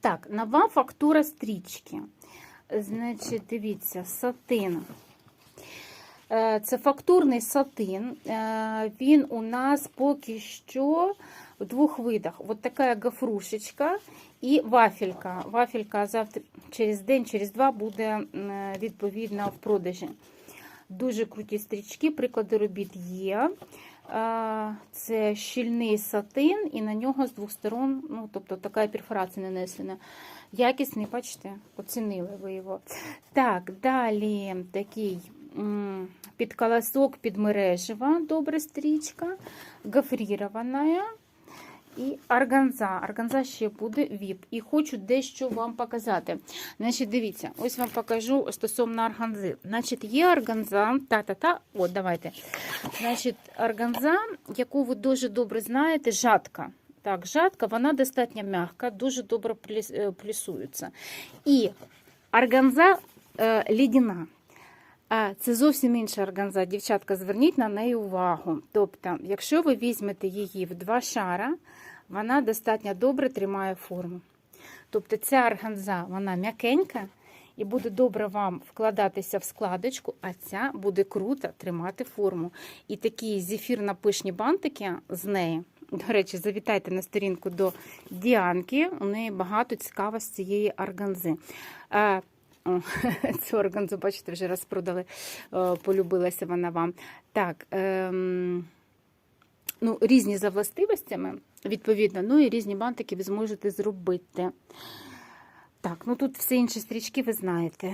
Так, нова фактура стрічки. Значить, дивіться, сатин. Е, Це фактурний сатин. Е, Він у нас поки що в двох видах. От така гафрушечка і вафелька. Вафелька завтра через день, через два буде м, відповідно в продажі. Дуже круті стрічки, приклади робіт є. Це щільний сатин, і на нього з двох сторон, ну, тобто така перфорація нанесена. Якісний, бачите, оцінили ви його. Так, далі такий під колосок, під мережева, добра стрічка, гофрірована. І органза. Органза ще буде віп. І хочу дещо вам показати. Значить, дивіться, ось вам покажу стосовно органзи. Значить, є органза, та-та-та, от, давайте. Значить, органза, яку ви дуже добре знаєте, жатка. Так, жатка, вона достатньо м'яка, дуже добре е, плісується. І органза е, лідяна. Це зовсім інша органза. Дівчатка, зверніть на неї увагу. Тобто, якщо ви візьмете її в два шара, вона достатньо добре тримає форму. Тобто ця органза, вона м'якенька і буде добре вам вкладатися в складочку, а ця буде круто тримати форму. І такі зефірно-пишні бантики з неї. До речі, завітайте на сторінку до Діанки. У неї багато цікаво з цієї органзи. О, Цю органзу, бачите, вже розпродали, полюбилася вона вам. Так, ем, ну, різні за властивостями, відповідно, ну і різні бантики ви зможете зробити. Так, ну тут всі інші стрічки ви знаєте.